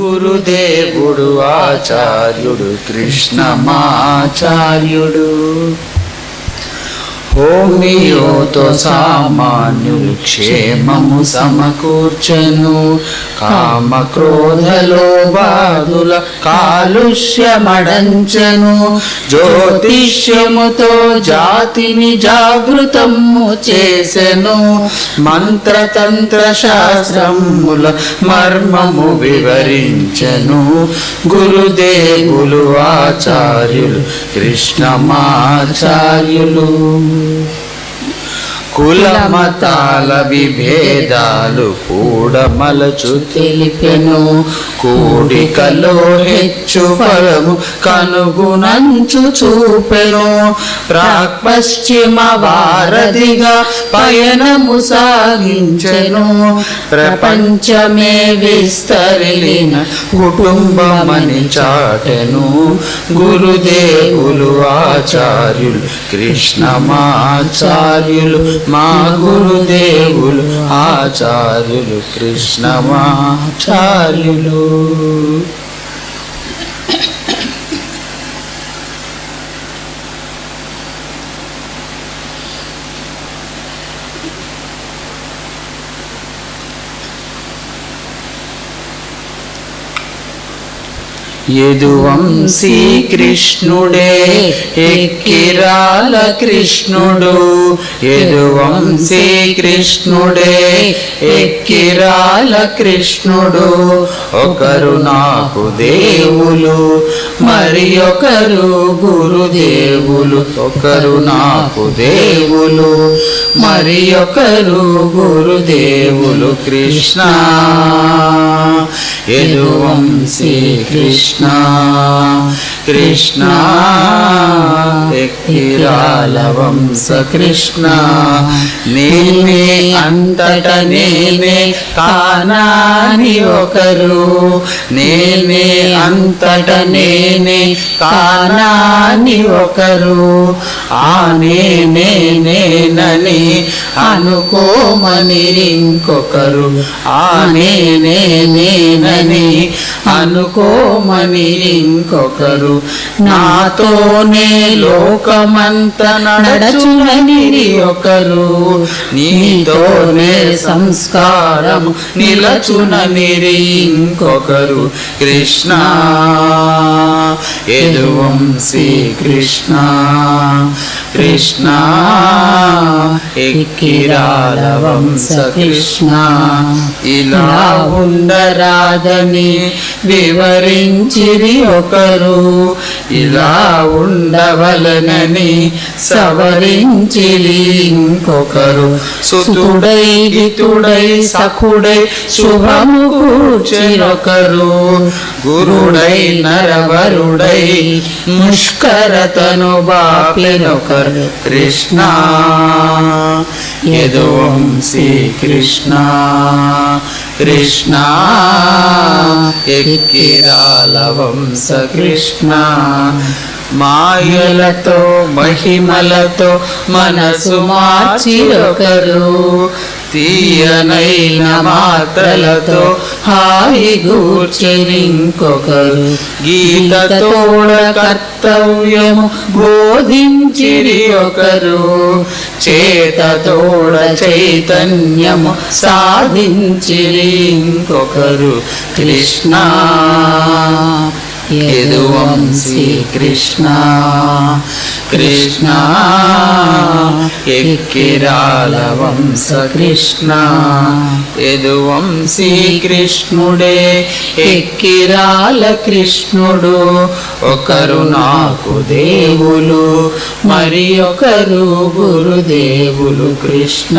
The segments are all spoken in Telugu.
గురుదేవుడు ఆచార్యుడు కృష్ణమాచార్యుడు. హోమియోతో సామాన్యులు క్షేమము సమకూర్చను. కామ క్రోధలో బాధుల కాలుష్యమడంచను. జ్యోతిష్యముతో జాతిని జాగృతము చేసెను. మంత్రతంత్ర శాస్త్రముల మర్మము వివరించను. గురుదేవులు ఆచార్యులు కృష్ణమాచార్యులు. కుల మతాల విభేదాలు కూడమలచు తెలిపెను. కూడికలో హెచ్చు ఫలము కనుగునంచు చూపెను. ప్రాక్ పశ్చిమ వారధిగా పయనము సాగించెను. ప్రపంచమే విస్తరిలిన కుటుంబమని చాటెను. గురుదేవులు ఆచార్యులు కృష్ణమాచార్యులు మా గురుదేవులు ఆచార్యులు కృష్ణమాచార్యులు యదువంశీ కృష్ణుడే ఎక్కిరాల కృష్ణుడు. యదువంశీ కృష్ణుడే ఎక్కిరాల కృష్ణుడు. ఒకరు నాకు దేవులు మరి ఒకరు గురుదేవులు. ఒకరు నాకు దేవులు మరి ఒకరు గురుదేవులు. కృష్ణ యదువంశీ కృష్ణ. కృష్ణ ఎక్కిరాల వంశ కృష్ణ. నేనే అంతట నేనే కానాని ఒకరు. నేనే అంతట నేనే కానాని ఒకరు. ఆ నేనే నేనని అనుకోమని ఇంకొకరు. ఆ నేనే నేనని అనుకోమని ఇంకొకరు. నాతోనే లోకమంత నడచునని ఒకరు నీతోనే సంస్కారం నిలచునని ఇంకొకరు. కృష్ణ యదువంశీ కృష్ణ కృష్ణ ఎక్కిరాల వంశ కృష్ణ ఇలా ఉండరాదని వివరించిరి ఒకరు. ఇలా ఉండవలనని సవరించి ఇంకొకరు. సుతుడై హితుడై సఖుడై శుభము కూర్చినొకరు గురుడై నరవరుడై ముష్కరతను బాపినొకరు కృష్ణ యదువంశీ కృష్ణ. कृष्णा किं स कृष्णा మాయలతో మహిమలతో మనసు మార్చిరొకరు. తీయనైన మాత్రలతో హాయి గూర్చెరింకొకరు గీతతోడ కర్తవ్యము బోధించిరి ఒకరు. చేతతోడ చైతన్యము సాధించిరి ఇంకొకరు. కృష్ణ. యదువంశీ కృష్ణ కృష్ణ ఎక్కిరాలవంశ కృష్ణ యదువంశీ కృష్ణుడే ఎక్కిరాల కృష్ణుడు ఒకరు నాకు దేవులు మరి ఒకరు గురుదేవులు కృష్ణ।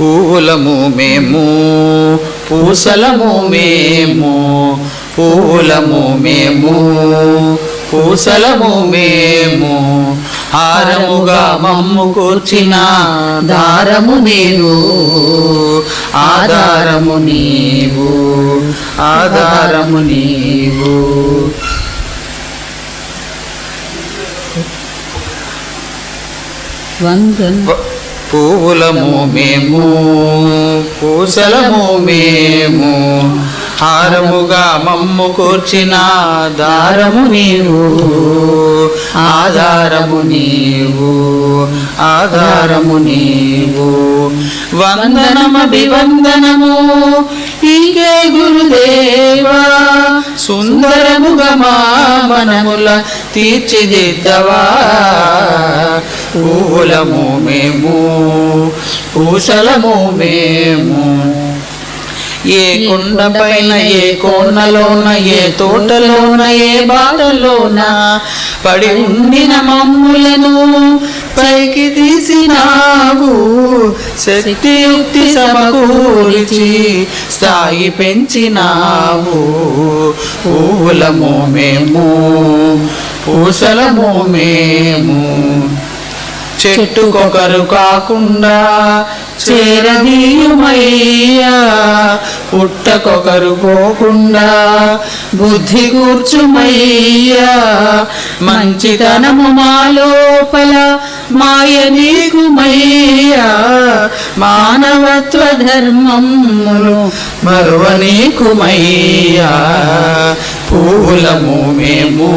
పూలము మేము పూసలము మేము పూలము మేము పూసలము మేము. హారముగా మమ్ము కూర్చిన దారము నీవు ఆధారము నీవు ఆధారము నీవు. వందన పువ్వులము మేము పూసలము మేము. హారముగా మమ్ము కూర్చిన దారము నీవు ఆధారము నీవు ఆధారము నీవు. వందనమభివందనము ఇంకే గురుదేవా. సుందరముగా మా మనముల తీర్చిదిద్దవా. పూలము మేము పూసలము మేము. ఏ కొండ పైన ఏ కోణలోన ఏ తోటలోన ఏ బాటలోన పడి ఉండిన మమ్ములను పైకి తీసినావు. శక్తియుక్తి సమకూర్చి స్థాయి పెంచినావు. పూలము మేము పూసలము మేము. చెట్టుకొకరు కాకుండా చేరదీయుమయ్యా. పుట్టకొకరు పోకుండా బుద్ధి కూర్చుమయ్యా. మంచితనము మా లోపల మాయ నీకుమయ్యా. మానవత్వ ధర్మమును మరువ నీకుమయ్యా. పూలము మేము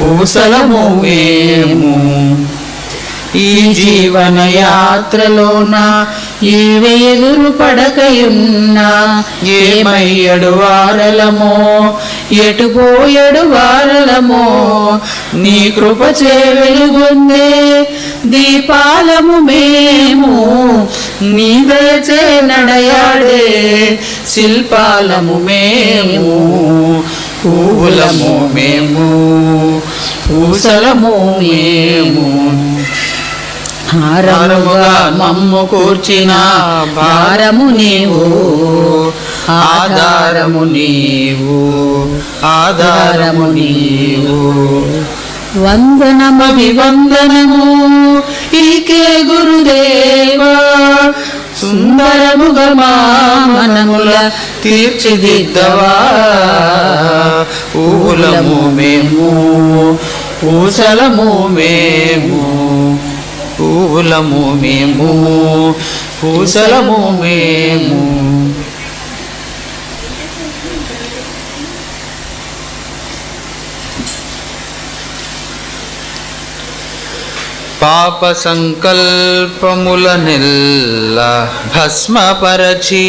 పూసలము మేము. ఈ జీవన యాత్రలోన ఈ వేగురు పడకయున్నా? ఏమయ్యడు వారలమో? ఎటు పోయడు వారలమో? నీ కృప వెలుగుందే వెలుగొందే దీపాలము మేము. నీ దయచే నడయాడే శిల్పాలము మేము. పూలము మేము. పూసలము మేము. హారముగా మమ్ము కూర్చిన భారము నీవు. ఆధారము నీవు. ఆధారము నీవు. వందనమభివందనము ఈకే గురుదేవా. సుందరముగా మనముల తీర్చిదిద్దవా. పూలము మేము పూసలము మేము. పూలము మేము పూసలము మేము పాప సంకల్పముల నెల్ల భస్మపరచి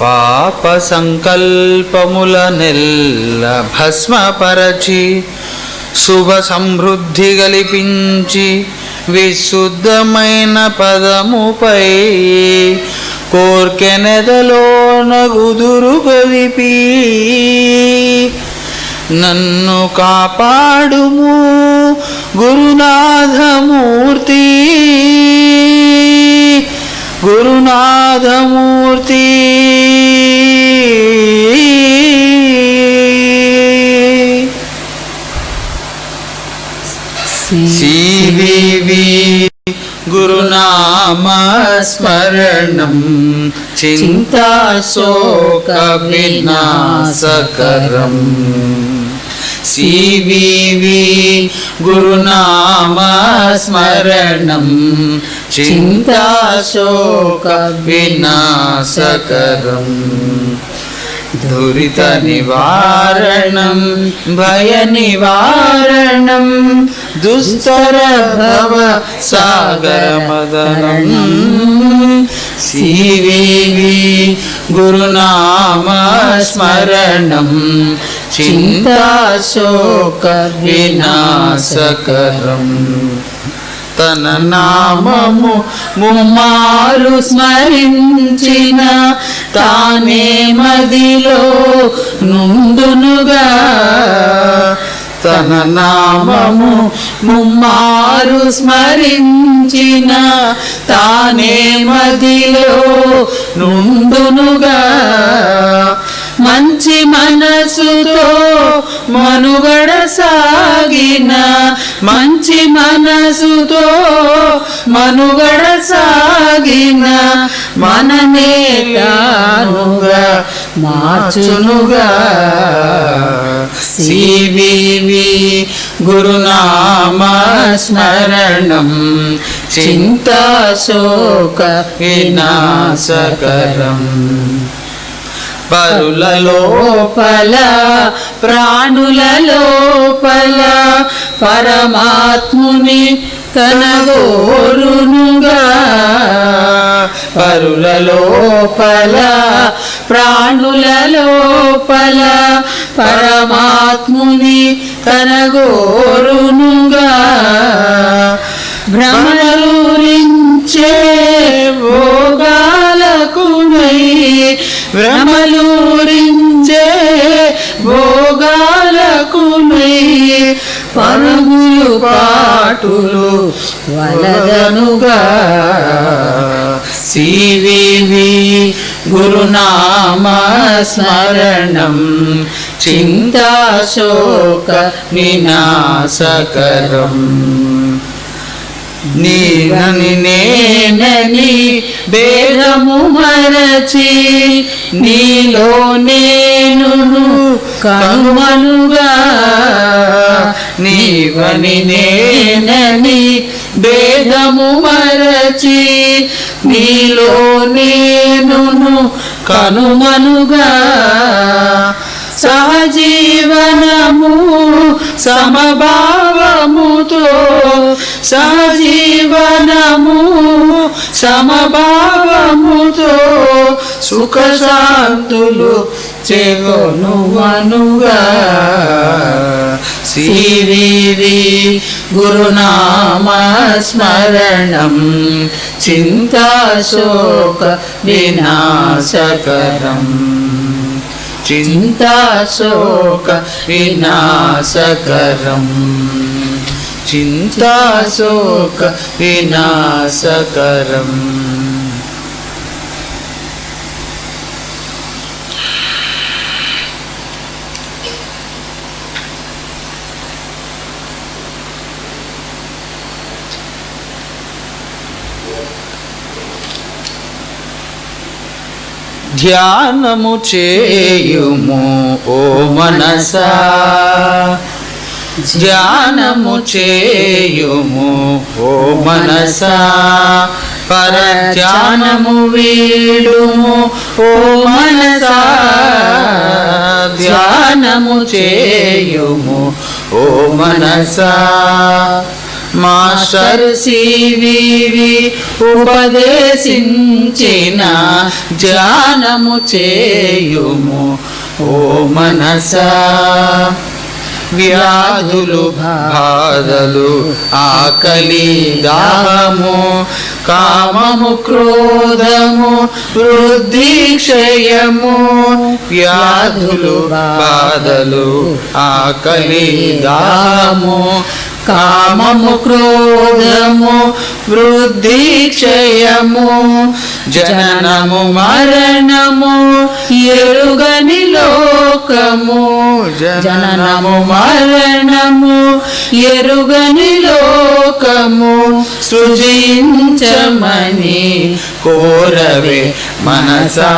పాప సంకల్పముల నెల్ల భస్మపరచి శుభ సమృద్ధి గలిపించి విశుద్ధమైన పదముపై కోర్కెనెదలోన గుదురు గలిపి నన్ను కాపాడుము గురునాథమూర్తి. గురునాథమూర్తి. సివివి గురునామస్మరణం చింతాశోక వినాశకరం సివివి గురునామస్మరణం दुरितनिवारणं भयनिवारणं दुस्तरभव दुस्तरव सागमदनम् गुरुनामस्मरणं चिन्ताशोकविनाशकरम्। सिन्दासोकविनाशकरम् తన నామము ముమ్మారు స్మరించిన తానే మదిలో నుండునుగా. తన నామము ముమ్మారు స్మరించిన తానే మదిలో నుండునుగా. మంచి మనసుతో మనుగడ సాగిన మంచి మనసుతో మనుగడ సాగిన మననే తానుగా మార్చునుగా. సివివి గురునామ స్మరణం చింతాశోక వినాశకరం. పరుల లోపల ప్రాణుల లోపల పరమాత్ముని కనగోరునుగా పరుల లోపల ప్రాణుల లోపల పరమాత్ముని తన గోరునుగా పాటులు వలదనుగా సివివి గురునామ స్మరణం చింతాశోక వినాశకరం నీనని నేనని భేదము మరచి నీలో నేను కనుమనుగా నీవని నేనని భేదము మరచి నీలో నేను కనుమనుగా. సహజీవనము సమభావముతో సజీవనము సమభావముతో సుఖ శాంతులు చెగొనువనుగా శ్రీవీరి గురునామ స్మరణం చింతాశోక వినాశకరం. చింతాశోక వినాశకరం. చింతాశోక వినాశకరం. ధ్యానము చేయుము ఓ మనసా. ధ్యానము చేయుము. ఓ మనసా పర ధ్యానము వీడుము. ఓ మనసా ధ్యానము చేయుము. ఓ మనసా మాస్టర్ సివివి ఉపదేశించిన ధ్యానము చేయుము. ఓ మనసా వ్యాధులు బాధలు ఆకలి దాహము కామము క్రోధము వృద్ధి క్షయము వ్యాధులు బాధలు ఆకలి దాహము కామము క్రోధము వృద్ధి క్షయము జననము మరణము ఎరుగని లోకము జననము మరణము ఎరుగని లోకము సృజించమని కోరవే మనసా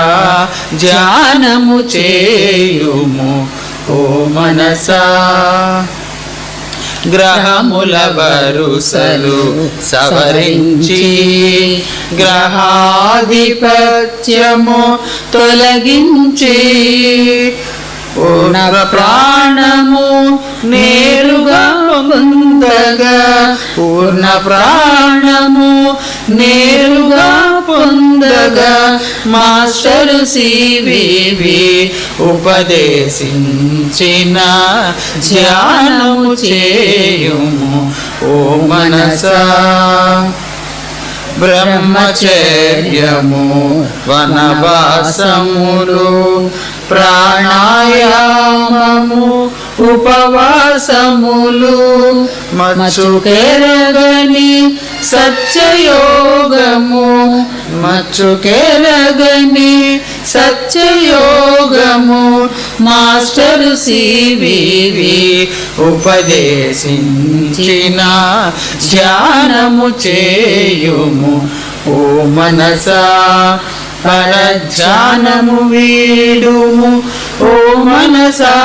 ధ్యానము చేయుము ఓ మనసా. గ్రహముల వరుసలు సవరించి గ్రహాధిపత్యము తొలగించి పూర్ణ ప్రాణము నేరుగా పొందగా పూర్ణ ప్రాణము నేరుగా పొందగా మాస్టరు సివివి ఉపదేశించిన ధ్యానము చేయుము. ఓ మనసా బ్రహ్మచర్యము వనవాసములు ప్రాణాయామము ఉపవాసములు మచ్చుకెరగని సత్యయోగము మచ్చుకెరగని సత్యయోగము మాస్టరు సివివి ఉపదేశించిన ధ్యానము చేయుము. ఓ మనసా పరజ్ఞానము వీడుము. ఓ మనసా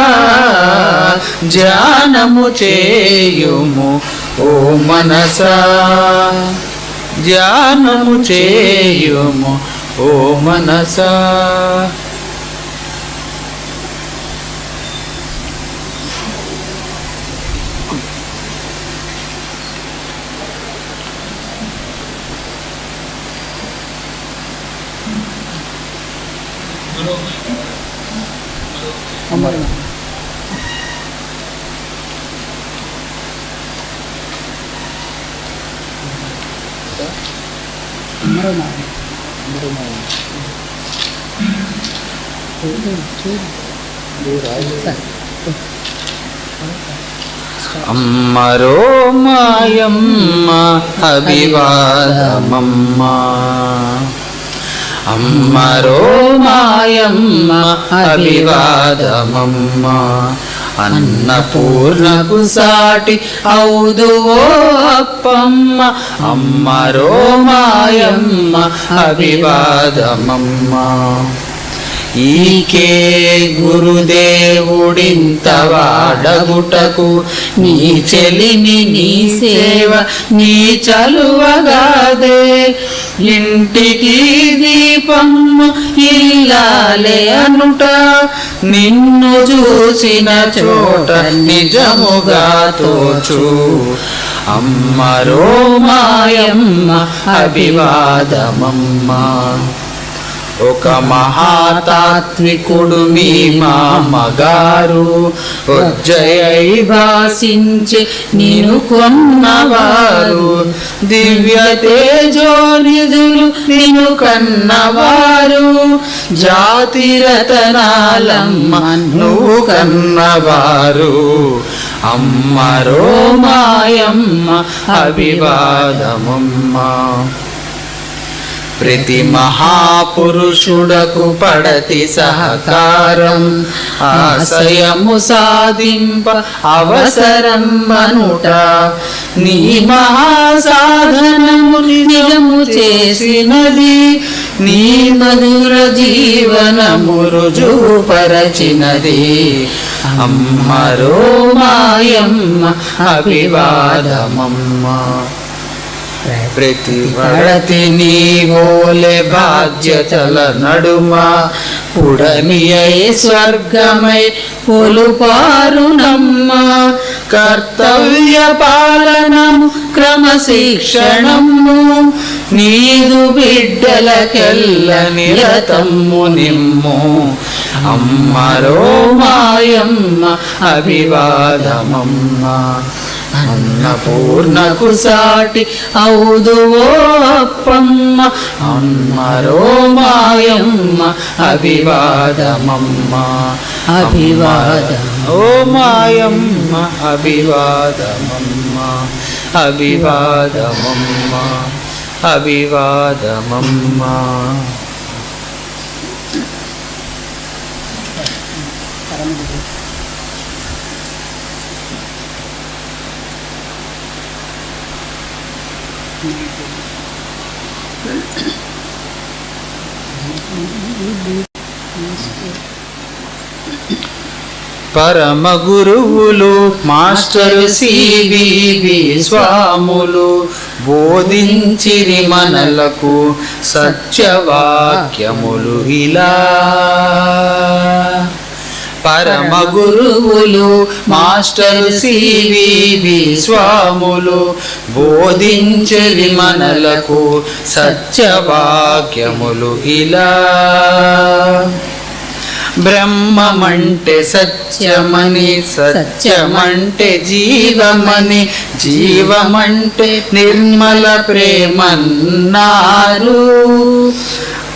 ధ్యానము చేయుము. ఓ మనసా ధ్యానము చేయుము ఓ మనసా అమ్మరో మాయమ్మ అభివాదమమ్మ. అమ్మరో మాయమ్మ అభివాదమమ్మ. అన్నపూర్ణకు సాటి ఔదువో అప్పమ్మ. అమ్మరో మాయమ్మ అభివాదమమ్మ. ఈకే గురుదేవుడింత వాడగుటకు నీ చెలిమి నీ సేవ నీ చలువగాదే ఇంటికి దీపము ఇల్లాలే అనుట నిన్ను చూసిన చోట నిజముగా తోచు అమ్మరో మాయమ్మ అభివాదమమ్మ ఒక మహాతాత్వికుడు మీ మామగారు ఉజ్జయై భాషించి నేను కొన్నవారు. దివ్య తేజోనిధులు నిన్ను కన్నవారు. జాతి రతనాలమ్మ నువ్వు కన్నవారు. అమ్మ రోమాయమ్మ అభివాదమమ్మ. ప్రతి మహాపురుషుడకు పడతి సహకారం. ఆశయము సాధింప అవసరం మనుట నీ మహాసాధనము నిజము చేసినది. నీ మధుర జీవనము రుజువుపరచినది. అమ్మరో మాయమ్మ అభివాదమమ్మ. ప్రతి వడతి నీవోలే బాధ్యతల నడుమ పుడమియై స్వర్గమై పొలుపారునమ్మ కర్తవ్య పాలనము క్రమశిక్షణము నీదు బిడ్డలకెల్ల నిరతమ్ము నిమ్ము. అమ్మరో మాయమ్మ అభివాదమమ్మ. అన్నపూర్ణకు సాటి ఔదువో అప్పమ్మ అమ్మరో మాయమ్మ అభివాదమమ్మ. అభివాదం ఓ మాయమ్మ అభివాదమమ్మ అభివాదమమ్మ అభివాదమమ్మ. పరమ గురువులు మాస్టర్ సివివి స్వాములు బోధించిరి మనలకు సత్యవాక్యములు ఇలా. పరమ గురువులు మాస్టర్ సివివి స్వాములు బోధించరి మనలకు సత్యవాక్యములు ఇలా. బ్రహ్మమంటే సత్యమని సత్యమంటే జీవమని జీవమంటే నిర్మల ప్రేమన్నారు.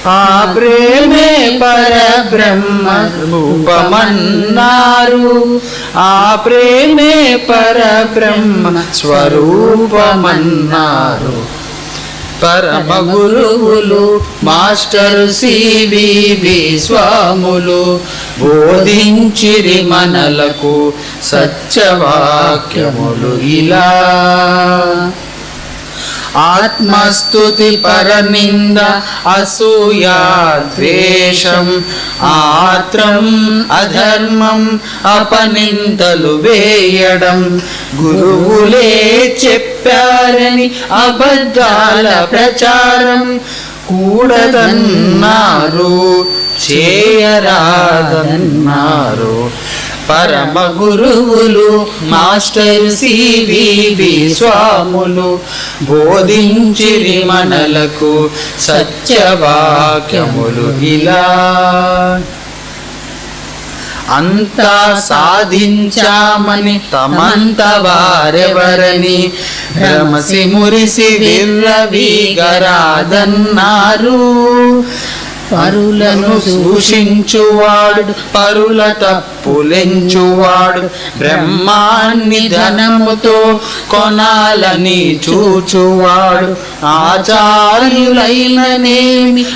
ఆ ప్రేమే పరబ్రహ్మ రూపమన్నారు. ఆ ప్రేమే పరబ్రహ్మ స్వరూపమన్నారు. పరమ గురువులు మాస్టర్ సివివి స్వాములు బోధించిరి మనలకు సత్యవాక్యములు ఇలా. ఆత్మస్తుతి పరనింద అసూయా ద్వేషం ఆత్రం అధర్మం అపనిందలు వేయడం గురువులే చెప్పారని అబద్ధాల ప్రచారం కూడదన్నారు చేయరాదన్నారు పరమ గురువులు మాస్టర్ సివివి స్వాములు బోధించిరి మనలకు సత్యవాక్యములు ఇలా. అంతా సాధించామని తమంత వారెవరని భ్రమసి మురిసి విర్రవీగరాదన్నారు. పరులను సూషించువాడు పరుల తప్పులెంచువాడు బ్రహ్మాన్ని ధనముతో కొనాలని చూచువాడు. ఆచార్యులైననేమి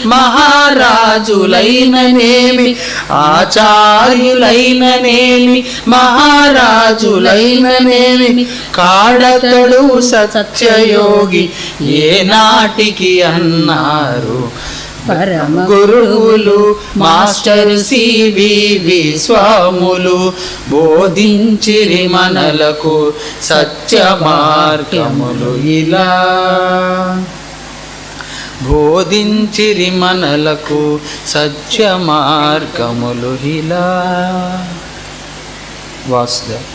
మహారాజులైననేమి ఆచార్యులైననేమి మహారాజులైననేమి కాడతడు సత్యయోగి ఏనాటికి అన్నారు. పరమ గురువులు మాస్టర్ సివి స్వాములు బోధించిరి మనలకు సత్య మార్గములు ఇలా బోధించిరి మనలకు సత్య మార్గములు ఇలా వాసుదేవ్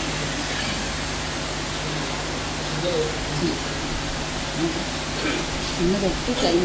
చిన్నదొట్టి టైం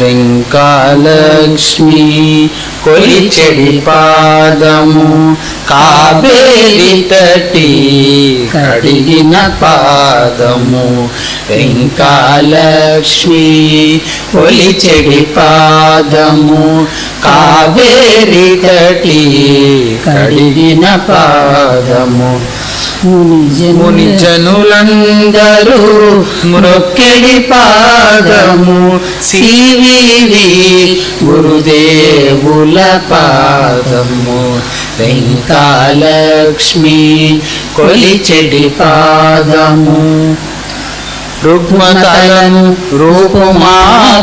వెంకాలక్ష్మి కొలిచెడి పాదము కావేరి తటి కడిగిన పాదము. వెంకాలక్ష్మి కొలిచెడి పాదము కావేరి తటి కడిగిన పాదము. ముని జనులందరూ మృక్కిడి పాదము సివివి గురుదేవుల పాదము. వెంకాలక్ష్మి కొలిచెడి పాదము. రుగ్మతలను రూపుమా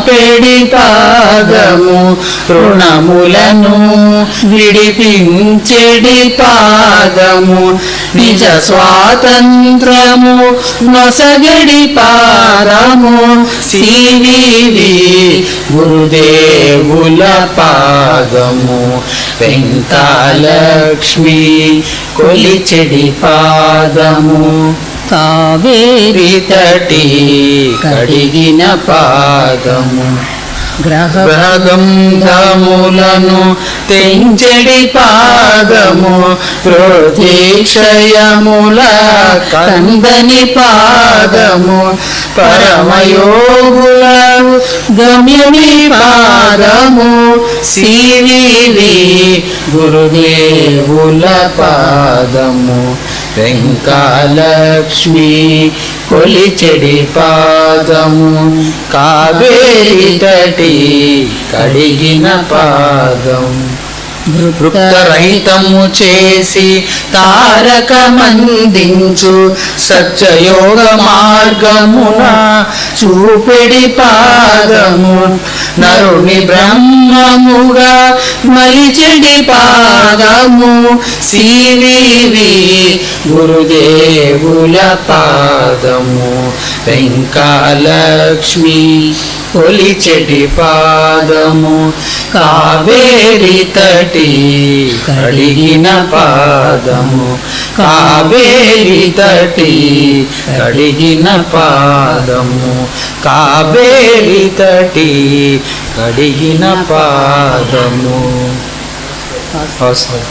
పెడిపాదము తృణములను విడిపించెడి పాదము నిజ స్వాతంత్రము నొసగడి పాదము సివివి గురుదేవుల పాదము వెంకాలక్ష్మి కొలిచెడి పాదము. కావేరి తటి కడిగిన పాదము. గ్రహ గ్రహగంధములను తెంచెడి పాదము. ప్రతీక్షయముల కందని పాదము. పరమయోగుల గమ్యమి పాదము. సివివి గురుదేవుల పాదము. వెంకాలక్ష్మి కొలిచెడి పాదము కావేరి తటి కడిగిన పాదం. వృత్తరహితము చేసి తారకమందించు సత్యయోగ మార్గమున చూపెడి పాదము. నరుని బ్రహ్మముగా మలిచడి పాదము. సివివి గురుదేవుల పాదము. వెంకాలక్ష్మి కొలిచెడి పాదము. కావేరి తటి కడిగిన పాదము. కావేరి తటి కడిగిన పాదము. కావేరి తటి కడిగిన పాదము పాస్. అవసరం